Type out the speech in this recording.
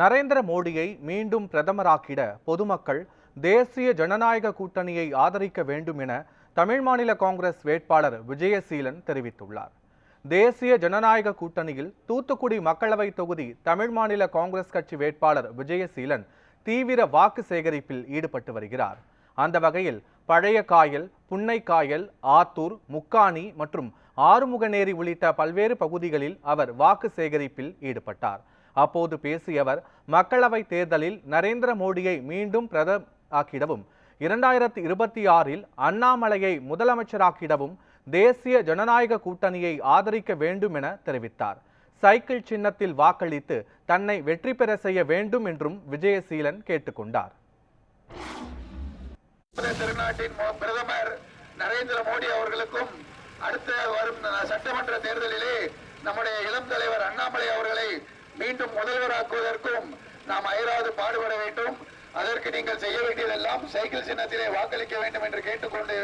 நரேந்திர மோடியை மீண்டும் பிரதமராக்கிட பொதுமக்கள் தேசிய ஜனநாயக கூட்டணியை ஆதரிக்க வேண்டும் என தமிழ் மாநில காங்கிரஸ் வேட்பாளர் விஜயசீலன் தெரிவித்துள்ளார். தேசிய ஜனநாயக கூட்டணியில் தூத்துக்குடி மக்களவை தொகுதி தமிழ் மாநில காங்கிரஸ் கட்சி வேட்பாளர் விஜயசீலன் தீவிர வாக்கு சேகரிப்பில் ஈடுபட்டு வருகிறார். அந்த வகையில் பழைய காயல் புன்னைக்காயல் ஆத்தூர் முக்காணி மற்றும் ஆறுமுகநேரி உள்ளிட்ட பல்வேறு பகுதிகளில் அவர் வாக்கு சேகரிப்பில் ஈடுபட்டார். அப்போது பேசிய அவர் மக்களவைத் தேர்தலில் நரேந்திர மோடியை மீண்டும் பிரதமராக்கிடவும் இரண்டாயிரத்தி இருபத்தி ஆறில் அண்ணாமலையை முதலமைச்சராக்கிடவும் தேசிய ஜனநாயக கூட்டணியை ஆதரிக்க வேண்டும் என தெரிவித்தார். சைக்கிள் சின்னத்தில் வாக்களித்து தன்னை வெற்றி பெற செய்ய வேண்டும் என்றும் விஜயசீலன் கேட்டுக்கொண்டார். திருநாட்டின் பிரதமர் நரேந்திர மோடி அவர்களுக்கும் அடுத்த வரும் சட்டமன்ற தேர்தலிலே நம்முடைய இளம் தலைவர் அண்ணாமலை அவர்களை மீண்டும் முதல்வராக்குவதற்கும் நாம் அயராது பாடுபட வேண்டும். அதற்கு நீங்கள் செய்ய வேண்டியதெல்லாம் சைக்கிள் சின்னத்திலே வாக்களிக்க வேண்டும் என்று கேட்டுக்கொண்டு